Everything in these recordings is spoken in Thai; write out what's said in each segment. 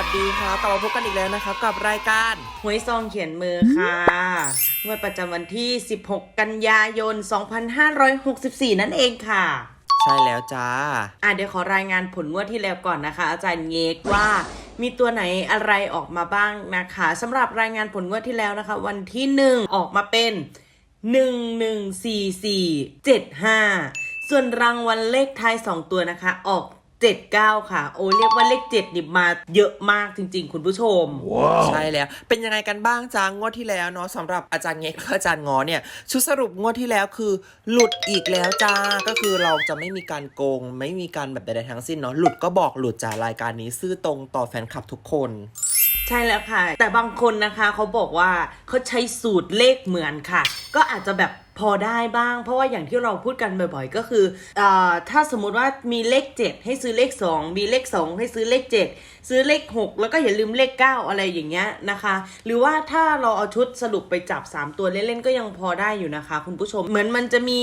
วัสดีครับกลับมาพบกันอีกแล้วนะครับกับรายการหวยซองเขียนมือค่ะงวดประจำวันที่ 16 กันยายน 2564 นั่นเองค่ะ ใช่แล้วจ้า อะเดี๋ยวขอรายงานผลงวดที่แล้วก่อนนะคะ อาจารย์เงกว่ามีตัวไหนอะไรออกมาบ้างนะคะสำหรับรายงานผลงวดที่แล้วนะคะ วันที่ 1 ออกมาเป็น 114475 ส่วนรางวัลเลขท้าย 2 ตัวนะคะ ออก 79 ค่ะ โอ้เรียกว่าเลข7นี่มาเยอะมากจริง ๆ คุณผู้ชม ใช่แล้ว เป็นยังไงกันบ้างจ้างวดที่แล้วเนาะสำหรับอาจารย์เง็กและอาจารย์งอเนี่ยชุดสรุปงวดที่แล้วคือหลุดอีกแล้วจ้า ก็คือเราจะไม่มีการโกง ไม่มีการแบบใดๆทั้งสิ้นเนาะหลุดก็บอกหลุดจากรายการนี้ซื่อตรงต่อแฟนคลับทุกคน ใช่แล้วค่ะ แต่บางคนนะคะเขาบอกว่าเขาใช้สูตรเลขเหมือนค่ะ ก็อาจจะแบบ พอได้บ้าง เพราะว่าอย่างที่เราพูดกันบ่อยๆ ก็คือออถ้าสมมุติว่ามีเลข 7 ให้ซื้อเลข 2 มีเลข 2 ให้ซื้อเลข 7 ซื้อเลข 6 แล้วก็อย่าลืมเลข 9 อะไรอย่างเงี้ยนะคะ หรือว่าถ้าเราเอาชุดสรุปไปจับ 3 ตัวเล่นๆก็ยังพอได้อยู่นะคะ คุณผู้ชมเหมือนมันจะมี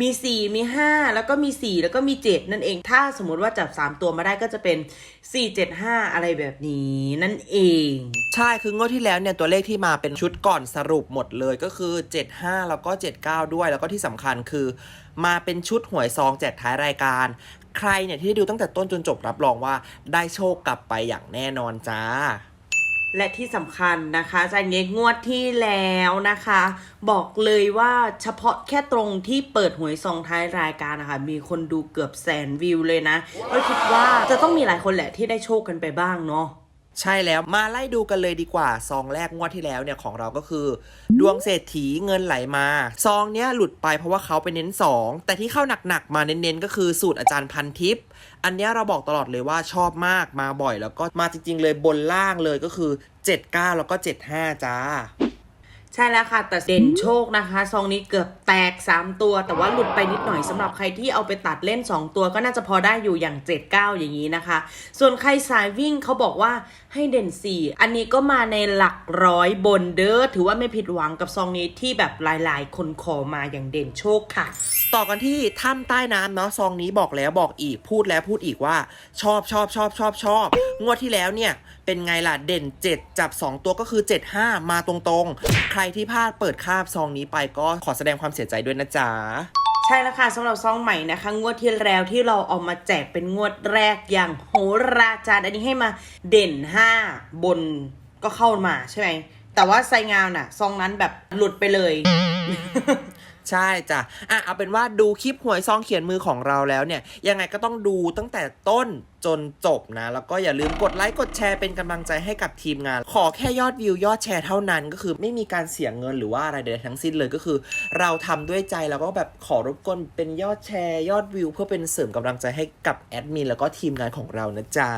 มี 4 มี 5 แล้วก็มี 4 แล้วก็มี 7 นั่นเอง ถ้าสมมติว่าจับ 3 ตัวมาได้ก็จะเป็น 4 7 5 อะไรแบบนี้นั่นเอง ใช่คืองวดที่แล้วเนี่ยตัวเลขที่มาเป็นชุดก่อนสรุปหมดเลยก็คือ 75 แล้วก็ 79ด้วย แล้วก็ที่สำคัญคือ มาเป็นชุดหวยซองแจกท้ายรายการ ใครเนี่ยที่ได้ดูตั้งแต่ต้นจนจบรับรองว่าได้โชคกลับไปอย่างแน่นอนจ้าและที่สำคัญนะคะอาจารย์เงกงวดที่แล้วนะคะ บอกเลยว่าเฉพาะแค่ตรงที่เปิดหวยซองท้ายรายการนะคะ มีคนดูเกือบแสนวิวเลยนะก็คิดว่าจะต้องมีหลายคนแหละที่ได้โชคกันไปบ้างเนาะ ใช่แล้วมาไล่ดูกันเลยดีกว่าซองแรกงวดที่แล้วเนี่ยของเราก็คือ ดวงเศรษฐีเงินไหลมาซองเนี้ยหลุดไปเพราะว่าเขาไปเน้น 2 แต่ที่เข้าหนักๆมาเน้นๆก็คือสูตรอาจารย์พันทิพย์อันนี้เราบอกตลอดเลยว่าชอบมากมาบ่อยแล้วก็มาจริงๆเลยบนล่างเลยก็คือ 79 แล้วก็ 75 จ้า ใช่แล้วค่ะ แต่เด่นโชคนะคะซองนี้เกือบแตก 3 ตัว แต่ว่าหลุดไปนิดหน่อยสำหรับใครที่เอาไปตัดเล่น 2 ตัวก็น่าจะพอได้อยู่อย่าง 7 9 อย่างนี้นะคะ ส่วนใครสายวิ่งเขาบอกว่าให้เด่น 4 อันนี้ก็มาในหลักร้อยบนเด้อถือว่าไม่ผิดหวังกับซองนี้ที่แบบหลายๆ คนขอมาอย่างเด่นโชคค่ะต่อกันที่ถ้ำใต้น้ำเนาะซองนี้บอกแล้วบอกอีกพูดแล้วพูดอีกว่า ชอบชอบชอบชอบชอบงวดที่แล้วเนี่ยเป็นไงล่ะเด่น 7 จับ 2 ตัวก็คือ 75 มาตรงๆ ใครที่พลาดเปิดคาบซองนี้ไปก็ขอแสดงความเสียใจด้วยนะจ๊ะใช่แล้วค่ะสำหรับซองใหม่นะคะงวดที่แล้วที่เราเอามาแจกเป็นงวดแรกอย่างโหราจารย์อันนี้ให้มาเด่น 5 บนก็เข้ามาใช่ไหมแต่ว่าไซงามน่ะซองนั้นแบบหลุดไปเลย ใช่จ้ะอะเอาเป็นว่าดูคลิปหวยซองเขียนมือของเราแล้วเนี่ย ยังไงก็ต้องดูตั้งแต่ต้นจนจบนะ แล้วก็อย่าลืมกดไลค์กดแชร์เป็นกำลังใจให้กับทีมงาน ขอแค่ยอดวิวยอดแชร์เท่านั้น ก็คือไม่มีการเสียเงินหรือว่าอะไรใดๆทั้งสิ้นเลยก็คือ เราทำด้วยใจแล้วก็แบบขอรบกวนเป็นยอดแชร์ยอดวิว เพื่อเป็นเสริมกำลังใจให้กับแอดมินแล้วก็ทีมงานของเรานะจ๊ะ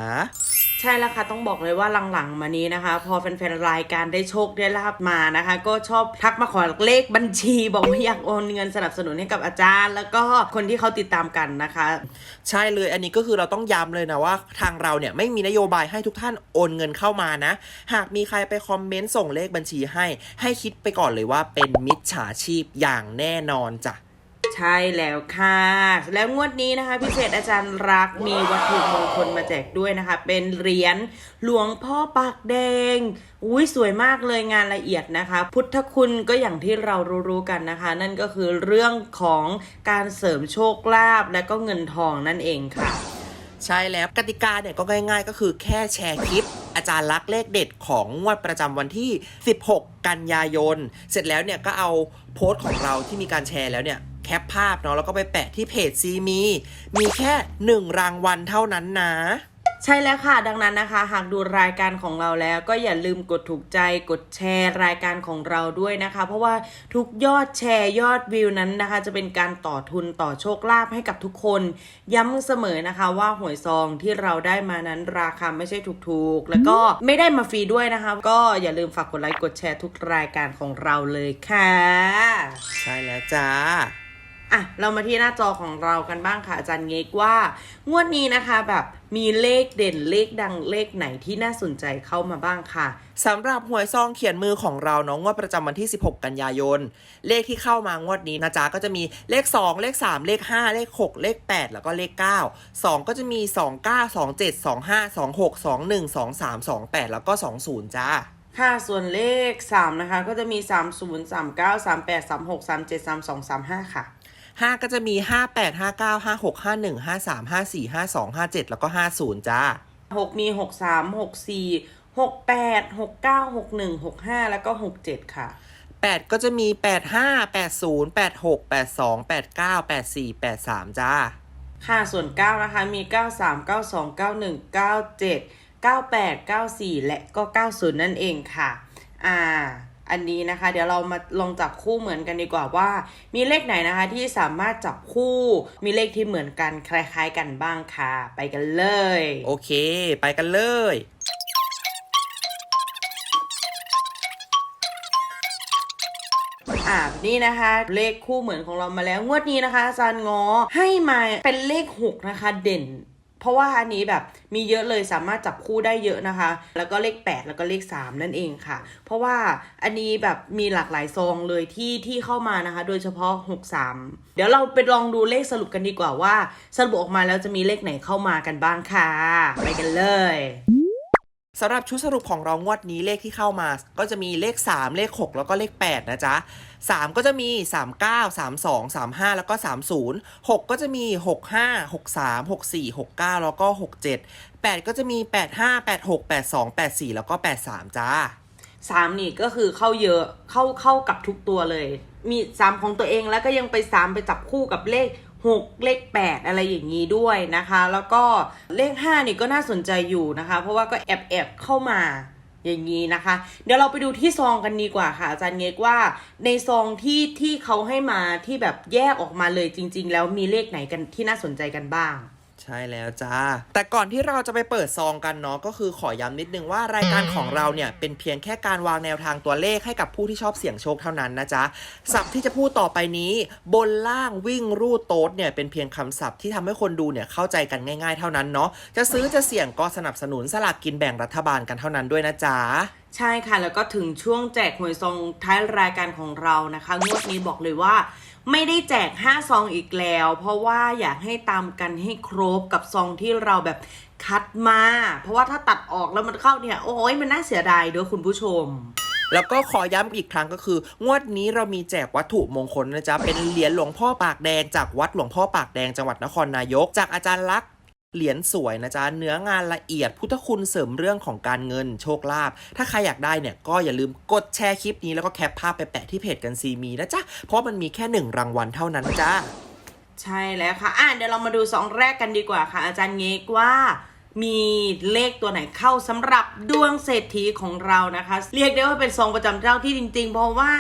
ใช่แล้วค่ะต้องบอกเลยว่าหลังๆมานี้นะคะ พอแฟนๆรายการได้โชคได้ลาบมานะคะ ก็ชอบทักมาขอเลขบัญชี บอกว่าอยากโอนเงินสนับสนุนให้กับอาจารย์ แล้วก็คนที่เขาติดตามกันนะคะ ใช่เลยอันนี้ก็คือเราต้องย้ำเลยนะว่า ทางเราเนี่ยไม่มีนโยบายให้ทุกท่านโอนเงินเข้ามานะ หากมีใครไปคอมเมนต์ส่งเลขบัญชีให้ ให้คิดไปก่อนเลยว่าเป็นมิจฉาชีพอย่างแน่นอนจ้ะ ใช่แล้วค่ะ แล้วงวดนี้นะคะ พิเศษอาจารย์รักมีวัตถุมงคลมาแจกด้วยนะคะ เป็นเหรียญหลวงพ่อปากแดง อุ้ยสวยมากเลยงานละเอียดนะคะ พุทธคุณก็อย่างที่เรารู้ๆกันนะคะ นั่นก็คือเรื่องของการเสริมโชคลาภและก็เงินทองนั่นเองค่ะ ใช่แล้วกติกาเนี่ยก็ง่ายๆ ก็คือแค่แชร์คลิปอาจารย์ลักเลขเด็ดของงวดประจำวันที่ 16 กันยายน เสร็จแล้วเนี่ยก็เอาโพสต์ของเราที่มีการแชร์แล้วเนี่ย คปภาพเนาะแล้วก็ไปแปะที่เพจซีมี มีแค่ 1 รางวัลเท่านั้นนะใช่แล้วค่ะ ดังนั้นนะคะ หากดูรายการของเราแล้ว ก็อย่าลืมกดถูกใจกดแชร์รายการของเราด้วยนะคะ เพราะว่าทุกยอดแชร์ยอดวิวนั้นนะคะ จะเป็นการต่อทุนต่อโชคลาภให้กับทุกคน ย้ำเสมอนะคะว่าหวยซองที่เราได้มานั้นราคาไม่ใช่ถูกๆ แล้วก็ไม่ได้มาฟรีด้วยนะคะ ก็อย่าลืมฝากกดไลค์กดแชร์ทุกรายการของเราเลยค่ะ ใช่แล้วจ้า อะเรามาที่หน้าจอของเรากันบ้างค่ะอาจารย์เงกว่า งวดนี้นะคะแบบมีเลขเด่นเลขดังเลขไหนที่น่าสนใจเข้ามาบ้างค่ะสำหรับหวยซองเขียนมือของเราเนาะงวดประจำวันที่ 16 กันยายน เลขที่เข้ามางวดนี้นะจ๊ะก็จะมีเลข 2 เลข 3 เลข 5 เลข 6 เลข 8 แล้วก็เลข 9 2 ก็จะมี 2 9 2 7 2 5 2 6 2 1 2 3 2 8 แล้วก็ 20 จ้าค่ะส่วนเลข 3 นะคะ ก็จะมี 3 0 3 9 3 8 3 6 3 7 3 2 3 5 ค่ะ 5 ก็จะมี 5 8 5 9 5 6 5 1 5 3 5 4 5 2 5 7 แล้วก็ 50 จ้า 6 มี 6 3 6 4 6 8 6 9 6 1 6 5 แล้วก็ 6 7 ค่ะ 8 ก็จะมี 8 5 8 0 8 6 8 2 8 9 8 4 8 3 จ้า ค่ะ ส่วน 9 นะคะ มี 9 3 9 2 9 1 9 7 9 8 9 4 และก็ 90 นั่นเองค่ะ อ่า อันนี้นะคะ เดี๋ยวเรามาลองจับคู่เหมือนกันดีกว่าว่า มีเลขไหนนะคะที่สามารถจับคู่มีเลขที่เหมือนกันคล้าย ๆ กันบ้างค่ะ ไปกันเลย โอเค ไปกันเลยอ่านี่นะคะ เลขคู่เหมือนของเรามาแล้วงวดนี้นะคะอาจารย์งอให้มาเป็นเลข 6 นะคะ เด่น เพราะว่าอันนี้แบบมีเยอะเลยสามารถจับคู่ได้เยอะนะคะ แล้วก็เลข 8 แล้วก็เลข 3 นั่นเองค่ะ เพราะว่าอันนี้แบบมีหลากหลายซองเลยที่ที่เข้ามานะคะ โดยเฉพาะ 63 เดี๋ยวเราไปลองดูเลขสรุปกันดีกว่าว่า สรุปออกมาแล้วจะมีเลขไหนเข้ามากันบ้างค่ะ ไปกันเลย สำหรับชุดสรุปของเรางวดนี้เลขที่เข้ามา ก็จะมีเลข 3 เลข 6 แล้วก็เลข 8 นะจ๊ะ 3 ก็จะมี 39 32 35 แล้วก็ 30 6 ก็จะมี 65 63 64 69 แล้วก็ 67 8 ก็จะมี 85 86 82 84 แล้วก็ 83 จ้า สามนี่ก็คือเข้าเยอะเข้าเข้ากับทุกตัวเลย มีสามของตัวเองแล้วก็ยังไปสามไปจับคู่กับเลขหกเลขแปดอะไรอย่างนี้ด้วยนะคะ แล้วก็เลขห้านี่ก็น่าสนใจอยู่นะคะ เพราะว่าก็แอบแอบเข้ามาอย่างนี้นะคะ เดี๋ยวเราไปดูที่ซองกันดีกว่าค่ะอาจารย์เงกว่า ในซองที่ที่เขาให้มาที่แบบแยกออกมาเลยจริง ๆ แล้วมีเลขไหนกันที่น่าสนใจกันบ้าง ช่แล้วจ้า แต่ก่อนที่เราจะไปเปิดซองกันเนาะก็คือขอย้ำนิดนึงว่ารายการของเราเนี่ยเป็นเพียงแค่การวางแนวทางตัวเลขให้กับผู้ที่ชอบเสี่ยงโชคเท่านั้นนะจ๊ะศัพท์ที่จะพูดต่อไปนี้ บนล่างวิ่งรูดโต๊ดเนี่ยเป็นเพียงคำศัพท์ที่ทำให้คนดูเนี่ยเข้าใจกันง่าย ๆ เท่านั้นเนาะจะซื้อจะเสี่ยงก็สนับสนุนสลากกินแบ่งรัฐบาลกันเท่านั้นด้วยนะจ๊ะ ใช่ค่ะ แล้วก็ถึงช่วงแจกหวยซองท้ายรายการของเรานะคะงวดนี้บอกเลยว่า ไม่ได้แจก 5 ซองอีกแล้ว เพราะว่าอยากให้ตามกันให้ครบกับซองที่เราแบบคัดมา เพราะว่าถ้าตัดออกแล้วมันเข้าเนี่ย โอ้ยมันน่าเสียดายด้วยคุณผู้ชมแล้วก็ขอย้ำอีกครั้งก็คือ งวดนี้เรามีแจกวัตถุมงคลนะจ๊ะ เป็นเหรียญหลวงพ่อปากแดงจากวัดหลวงพ่อปากแดงจังหวัดนครนายก จากอาจารย์ลักษ เหรียญสวยนะจ๊ะ เนื้องานละเอียด พุทธคุณเสริมเรื่องของการเงินโชคลาภ ถ้าใครอยากได้เนี่ย ก็อย่าลืมกดแชร์คลิปนี้แล้วก็แคปภาพไปแปะที่เพจกันซีมีนะจ๊ะ เพราะมันมีแค่หนึ่งรางวัลเท่านั้นจ้าใช่แล้วค่ะ อะ เดี๋ยวเรามาดูซองแรกกันดีกว่าค่ะ อาจารย์เงกว่ามีเลขตัวไหนเข้าสำหรับดวงเศรษฐีของเรานะคะ เรียกได้ว่าเป็นซองประจำเจ้าที่จริง ๆ เพราะว่า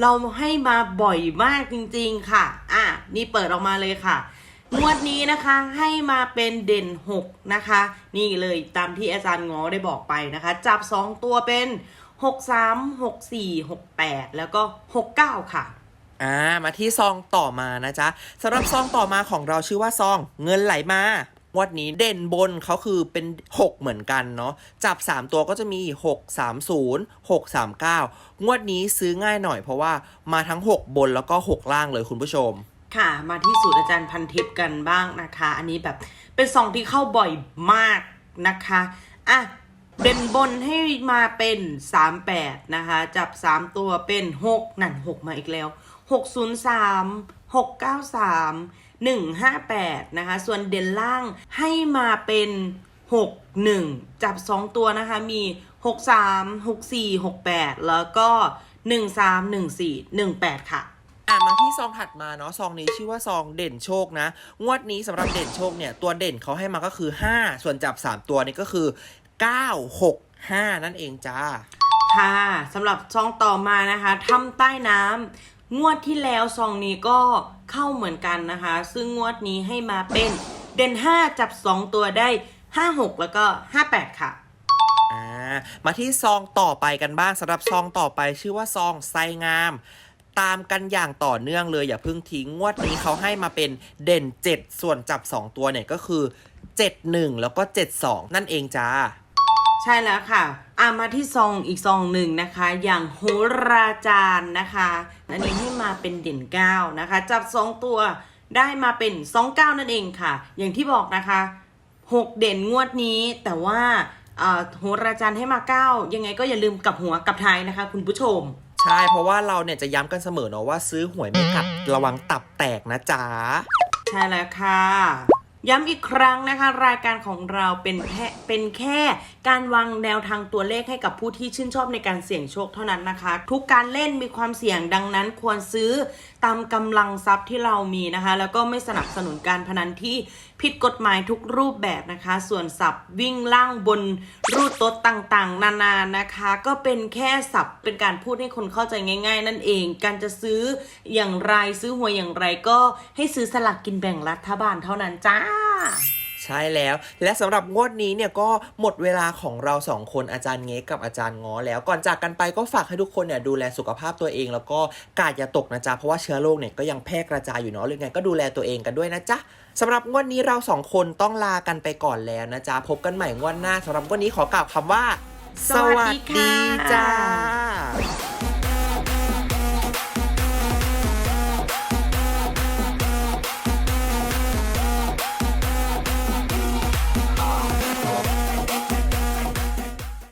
เราให้มาบ่อยมากจริง ๆ ค่ะ อะ นี่เปิดออกมาเลยค่ะ งวดนี้นะคะให้มาเป็นเด่น 6 นะคะ นี่เลยตามที่อาจารย์งอได้บอกไปนะคะ จับ 2 ตัวเป็น 6 3 6 4 6 8 แล้วก็ 6 9 ค่ะอ่ามาที่ซองต่อมานะจ๊ะสำหรับซองต่อมาของเราชื่อว่าซองเงินไหลมางวดนี้เด่นบนเขาคือเป็น 6 เหมือนกันเนาะจับ 3 ตัวก็จะมี 6 3 0 6 3 9 งวดนี้ซื้อง่ายหน่อยเพราะว่ามาทั้ง 6 บนแล้วก็ 6 ล่างเลยคุณผู้ชม ค่ะ มาที่สูตรอาจารย์พันทิพย์กันบ้างนะคะ อันนี้แบบเป็นซองที่เข้าบ่อยมากนะคะ อะเด่นบนให้มาเป็น38นะคะ จับ3ตัวเป็น6นั่น6มาอีกแล้ว603 693 158นะคะ ส่วนเด่นล่างให้มาเป็น61จับ2ตัวนะคะ มี63 64 68แล้วก็13 14 18ค่ะ อะมาที่ซองถัดมาเนาะซองนี้ชื่อว่าซองเด่นโชคนะ งวดนี้สำหรับเด่นโชคเนี่ยตัวเด่นเขาให้มาก็คือ 5 ส่วนจับ 3 ตัวนี่ก็คือ 9 6 5 นั่นเองจ้า ค่ะสำหรับซองต่อมานะคะทำใต้น้ำงวดที่แล้วซองนี้ก็เข้าเหมือนกันนะคะ ซึ่งงวดนี้ให้มาเป็นเด่น 5 จับ 2 ตัวได้ 56 แล้วก็ 58 ค่ะอ่ามาที่ซองต่อไปกันบ้างสำหรับซองต่อไปชื่อว่าซองไซงาม ตามกันอย่างต่อเนื่องเลยอย่าเพิ่งทิ้งงวดนี้เขาให้มาเป็นเด่น 7 ส่วนจับ 2 ตัวเนี่ยก็คือ 71 แล้วก็ 72 นั่นเองจ้า ใช่แล้วค่ะอามาที่ซองอีกซองหนึ่งนะคะ อย่างโหราจารย์นะคะ อันนี้ให้มาเป็นเด่นเก้านะคะ จับสองตัวได้มาเป็นสองเก้านั่นเองค่ะ อย่างที่บอกนะคะหกเด่นงวดนี้แต่ว่าโหราจารย์ให้มาเก้ายังไงก็อย่าลืมกลับหัวกลับท้ายนะคะ คุณผู้ชม ใช่ เพราะว่าเราเนี่ยจะย้ำกันเสมอเนาะว่าซื้อหวยไม่กลับระวังตับแตกนะจ๊ะ ใช่แล้วค่ะ ย้ำอีกครั้งนะคะ รายการของเราเป็นแค่เป็นแค่การวางแนวทางตัวเลขให้กับผู้ที่ชื่นชอบในการเสี่ยงโชคเท่านั้นนะคะ ทุกการเล่นมีความเสี่ยงดังนั้นควรซื้อ ตามกำลังทรัพย์ที่เรามีนะคะ แล้วก็ไม่สนับสนุนการพนันที่ผิดกฎหมายทุกรูปแบบนะคะ ส่วนศัพท์วิ่งล่างบนรูดโต๊ดต่างๆ นานานะคะ ก็เป็นแค่ศัพท์เป็นการพูดให้คนเข้าใจง่าย ๆ นั่นเอง การจะซื้ออย่างไรซื้อหวยอย่างไรก็ให้ซื้อสลากกินแบ่งรัฐบาลเท่านั้นจ้า ใช่แล้ว และสำหรับงวดนี้เนี่ยก็หมดเวลาของเราสองคนอาจารย์เงกกับอาจารย์ง้อแล้ว ก่อนจากกันไปก็ฝากให้ทุกคนเนี่ยดูแลสุขภาพตัวเอง แล้วก็กาดอย่าตกนะจ๊ะ เพราะว่าเชื้อโรคเนี่ยก็ยังแพร่กระจายอยู่เนาะหรือไงก็ดูแลตัวเองกันด้วยนะจ๊ะสำหรับงวดนี้เราสองคนต้องลากันไปก่อนแล้วนะจ๊ะพบกันใหม่งวดหน้าสำหรับงวดนี้ขอกล่าวคำว่า สวัสดีจ้า